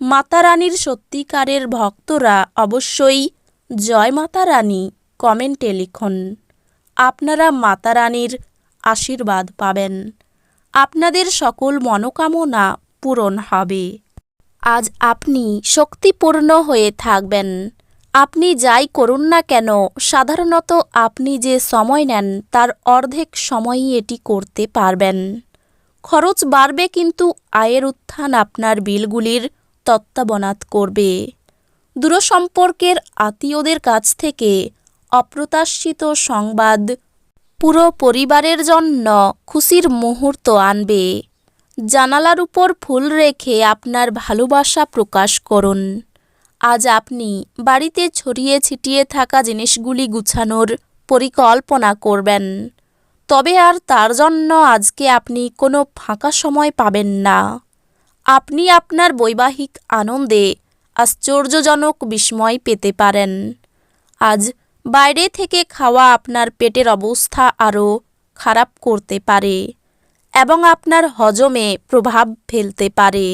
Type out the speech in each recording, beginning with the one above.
মাতা রানীর সত্যিকারের ভক্তরা অবশ্যই জয় মাতা রানী কমেন্টে লিখুন। আপনারা মাতা রানীর আশীর্বাদ পাবেন। আপনাদের সকল মনোকামনা পূরণ হবে। আজ আপনি শক্তিপূর্ণ হয়ে থাকবেন। আপনি যাই করুন না কেন, সাধারণত আপনি যে সময় নেন, তার অর্ধেক সময়ই এটি করতে পারবেন। খরচ বাড়বে কিন্তু আয়ের উত্থান আপনার বিলগুলির তত্ত্বাবনাত করবে। দূরসম্পর্কের আত্মীয়দের কাছ থেকে অপ্রত্যাশিত সংবাদ পুরো পরিবারের জন্য খুশির মুহূর্ত আনবে। জানালার উপর ফুল রেখে আপনার ভালোবাসা প্রকাশ করুন। আজ আপনি বাড়িতে ছড়িয়ে ছিটিয়ে থাকা জিনিসগুলি গুছানোর পরিকল্পনা করবেন। তবে আর তার জন্য আজকে আপনি কোনো ফাঁকা সময় পাবেন না। আপনি আপনার বৈবাহিক আনন্দে আশ্চর্যজনক বিস্ময় পেতে পারেন। আজ বাইরে থেকে খাওয়া আপনার পেটের অবস্থা আরও খারাপ করতে পারে এবং আপনার হজমে প্রভাব ফেলতে পারে।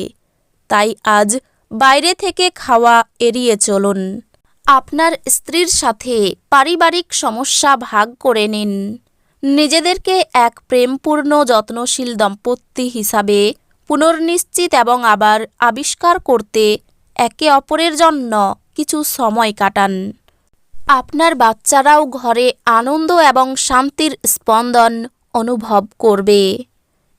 তাই আজ বাইরে থেকে খাওয়া এড়িয়ে চলুন। আপনার স্ত্রীর সাথে পারিবারিক সমস্যা ভাগ করে নিন। নিজেদেরকে এক প্রেমপূর্ণ, যত্নশীল দম্পতি হিসাবে পুনর্নিশ্চিত এবং আবার আবিষ্কার করতে একে অপরের জন্য কিছু সময় কাটান। আপনার বাচ্চারাও ঘরে আনন্দ এবং শান্তির স্পন্দন অনুভব করবে।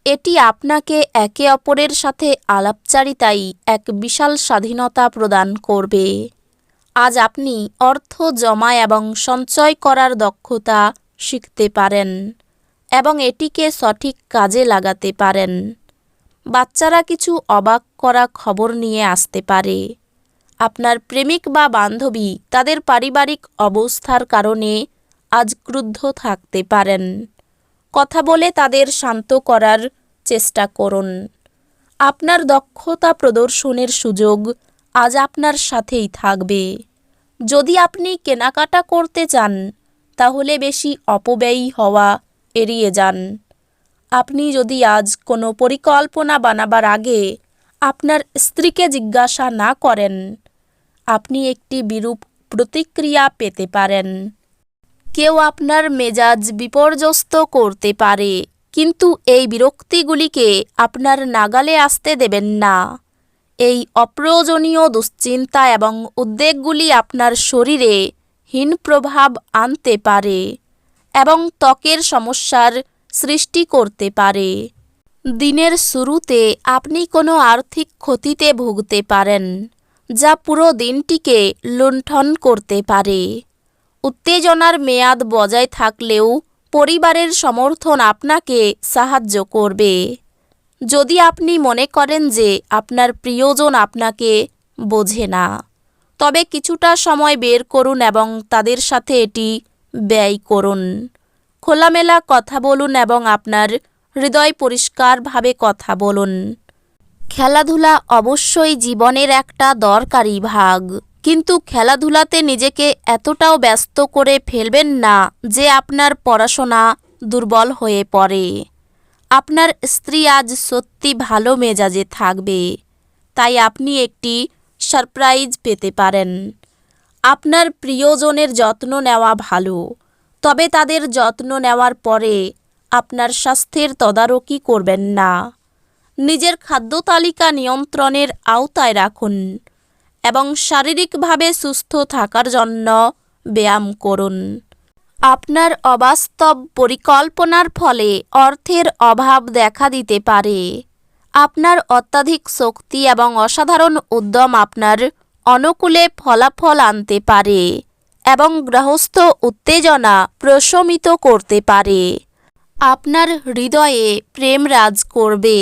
এটি আপনাকে একে অপরের সাথে আলাপচারিতাই এক বিশাল স্বাধীনতা প্রদান করবে। আজ আপনি অর্থ জমা এবং সঞ্চয় করার দক্ষতা শিখতে পারেন এবং এটিকে সঠিক কাজে লাগাতে পারেন। বাচ্চারা কিছু অবাক করা খবর নিয়ে আসতে পারে। আপনার প্রেমিক বা বান্ধবী তাদের পারিবারিক অবস্থার কারণে আজ ক্রুদ্ধ থাকতে পারেন। কথা বলে তাদের শান্ত করার চেষ্টা করুন। আপনার দক্ষতা প্রদর্শনের সুযোগ আজ আপনার সাথেই থাকবে। যদি আপনি কেনাকাটা করতে চান, তাহলে বেশি অপব্যয়ী হওয়া এড়িয়ে যান। আপনি যদি আজ কোনো পরিকল্পনা বানাবার আগে আপনার স্ত্রীকে জিজ্ঞাসা না করেন, আপনি একটি বিরূপ প্রতিক্রিয়া পেতে পারেন। কেউ আপনার মেজাজ বিপর্যস্ত করতে পারে, কিন্তু এই বিরক্তিগুলিকে আপনার নাগালে আসতে দেবেন না। এই অপ্রয়োজনীয় দুশ্চিন্তা এবং উদ্বেগগুলি আপনার শরীরে হীন প্রভাব আনতে পারে এবং ত্বকের সমস্যার সৃষ্টি করতে পারে। দিনের শুরুতে আপনি কোনো আর্থিক ক্ষতিতে ভুগতে পারেন, যা পুরো দিনটিকে লুণ্ঠন করতে পারে। উত্তেজনার মেয়াদ বজায় থাকলেও পরিবারের সমর্থন আপনাকে সাহায্য করবে। যদি আপনি মনে করেন যে আপনার প্রিয়জন আপনাকে বোঝে না, তবে কিছুটা সময় বের করুন এবং তাদের সাথে এটি ব্যয় করুন। খোলামেলা কথা বলুন এবং আপনার হৃদয় পরিষ্কারভাবে কথা বলুন। খেলাধুলা অবশ্যই জীবনের একটা দরকারি ভাগ। কিন্তু খেলাধুলাতে নিজেকে এতটাও ব্যস্ত করে ফেলবেন না যে আপনার পড়াশোনা দুর্বল হয়ে পড়ে। আপনার স্ত্রী আজ সত্যি ভালো মেজাজে থাকবে। তাই আপনি একটি সারপ্রাইজ পেতে পারেন। আপনার প্রিয়জনের যত্ন নেওয়া ভালো। তবে তাদের যত্ন নেওয়ার পরে আপনার স্বাস্থ্যের তদারকি করবেন না। নিজের খাদ্য তালিকা নিয়ন্ত্রণের আওতায় রাখুন এবং শারীরিকভাবে সুস্থ থাকার জন্য ব্যায়াম করুন। আপনার অবাস্তব পরিকল্পনার ফলে অর্থের অভাব দেখা দিতে পারে। আপনার অত্যাধিক শক্তি এবং অসাধারণ উদ্যম আপনার অনুকূলে ফলাফল আনতে পারে। এবং গৃহস্থ উত্তেজনা প্রশমিত করতে পারে। আপনার হৃদয়ে প্রেম রাজ করবে।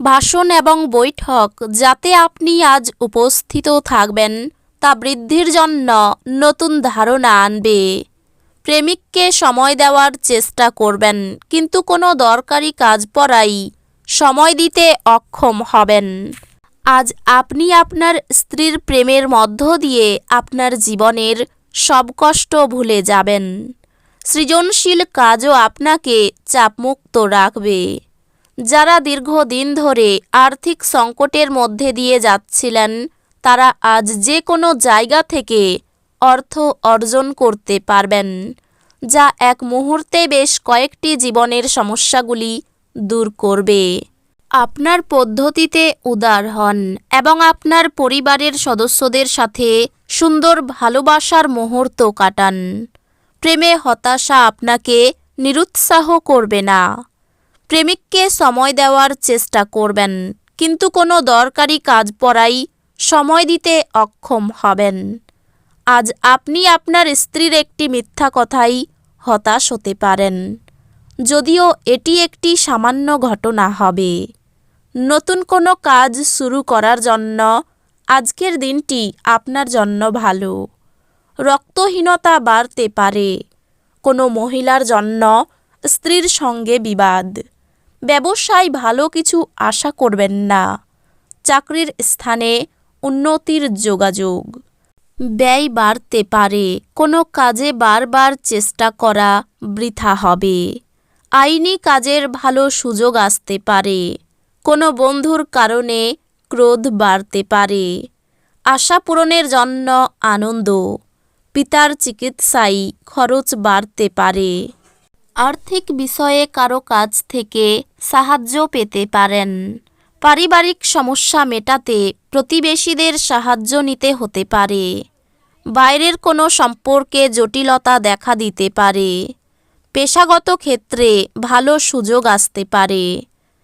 ভাষণ এবং বৈঠক যাতে আপনি আজ উপস্থিত থাকবেন, তা বৃদ্ধির জন্য নতুন ধারণা আনবে। প্রেমিককে সময় দেওয়ার চেষ্টা করবেন, কিন্তু কোনো দরকারি কাজ পড়াই সময় দিতে অক্ষম হবেন। আজ আপনি আপনার স্ত্রীর প্রেমের মধ্য দিয়ে আপনার জীবনের সব কষ্ট ভুলে যাবেন। সৃজনশীল কাজও আপনাকে চাপমুক্ত রাখবে। যারা দীর্ঘদিন ধরে আর্থিক সংকটের মধ্যে দিয়ে যাচ্ছিলেন, তারা আজ যে কোনো জায়গা থেকে অর্থ অর্জন করতে পারবেন, যা এক মুহূর্তে বেশ কয়েকটি জীবনের সমস্যাগুলি দূর করবে। আপনার পদ্ধতিতে উদার হন এবং আপনার পরিবারের সদস্যদের সাথে সুন্দর ভালোবাসার মুহূর্ত কাটান। প্রেমে হতাশা আপনাকে নিরুৎসাহ করবে না। প্রেমিককে সময় দেওয়ার চেষ্টা করবেন, কিন্তু কোনো দরকারি কাজ পড়াই সময় দিতে অক্ষম হবেন। আজ আপনি আপনার স্ত্রীর একটি মিথ্যা কথাই হতাশ হতে পারেন, যদিও এটি একটি সামান্য ঘটনা হবে। নতুন কোনো কাজ শুরু করার জন্য। আজকের দিনটি আপনার জন্য ভালো। রক্তহীনতা বাড়তে পারে। কোনো মহিলার জন্য স্ত্রীর সঙ্গে বিবাদ। ব্যবসায় ভালো কিছু আশা করবেন না। চাকরির স্থানে উন্নতির যোগাযোগ। ব্যয় বাড়তে পারে। কোনো কাজে বারবার চেষ্টা করা বৃথা হবে। আইনি কাজের ভালো সুযোগ আসতে পারে। কোনো বন্ধুর কারণে ক্রোধ বাড়তে পারে। আশা পূরণের জন্য আনন্দ, পিতার চিকিৎসায় খরচ বাড়তে পারে। আর্থিক বিষয়ে কারও কাছ থেকে সাহায্য পেতে পারেন। পারিবারিক সমস্যা মেটাতে প্রতিবেশীদের সাহায্য নিতে হতে পারে। বাইরের কোনো সম্পর্কে জটিলতা দেখা দিতে পারে। পেশাগত ক্ষেত্রে ভালো সুযোগ আসতে পারে।